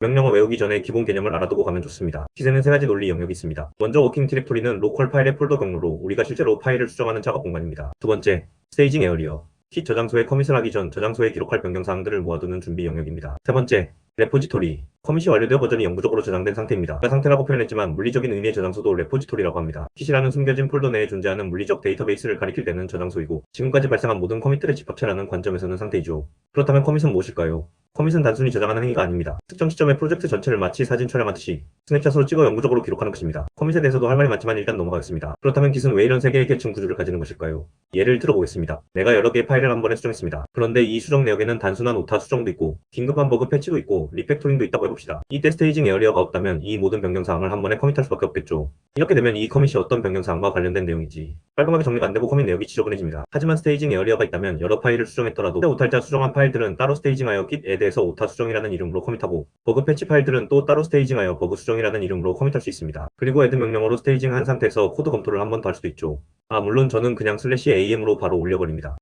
명령어 외우기 전에 기본 개념을 알아두고 가면 좋습니다. 시세는 세 가지 논리 영역이 있습니다. 먼저 워킹 디렉토리는 로컬 파일의 폴더 경로로 우리가 실제로 파일을 수정하는 작업 공간입니다. 두 번째, 스테이징 에어리어. 킷 저장소에 커밋을 하기 전 저장소에 기록할 변경 사항들을 모아두는 준비 영역입니다. 세 번째, 레포지토리. 커밋이 완료되어 버전이 영구적으로 저장된 상태입니다. 그 상태라고 표현했지만 물리적인 의미의 저장소도 레포지토리라고 합니다. 킷이라는 숨겨진 폴더 내에 존재하는 물리적 데이터베이스를 가리킬 때는 저장소이고 지금까지 발생한 모든 커밋들의 집합체라는 관점에서는 상태이죠. 그렇다면 커밋은 무엇일까요? 커밋은 단순히 저장하는 행위가 아닙니다. 특정 시점에 프로젝트 전체를 마치 사진 촬영하듯이 스냅샷으로 찍어 영구적으로 기록하는 것입니다. 커밋에 대해서도 할 말이 많지만 일단 넘어가겠습니다. 그렇다면 깃은 왜 이런 세 개의 계층 구조를 가지는 것일까요? 예를 들어보겠습니다. 내가 여러 개의 파일을 한 번에 수정했습니다. 그런데 이 수정 내역에는 단순한 오타 수정도 있고 긴급한 버그 패치도 있고 리팩토링도 있다고 해봅시다. 이때 스테이징 에어리어가 없다면 이 모든 변경 사항을 한 번에 커밋할 수밖에 없겠죠. 이렇게 되면 이 커밋이 어떤 변경 사항과 관련된 내용인지 깔끔하게 정리가 안 되고 커밋 내역이 지저분해집니다. 하지만 스테이징 에어리어가 있다면 여러 파일을 수정했더라도 오탈자 수정한 파일들은 따로 스테이징하여 kit에 대해서 오타 수정이라는 이름으로 커밋하고 버그 패치 파일들은 또 따로 스테이징하여 버그 수정이라는 이름으로 커밋할 수 있습니다. 그리고 애드 명령어로 스테이징 한 상태에서 코드 검토를 한 번 더 할 수도 있죠. 아 물론 저는 그냥 슬래시 am으로 바로 올려버립니다.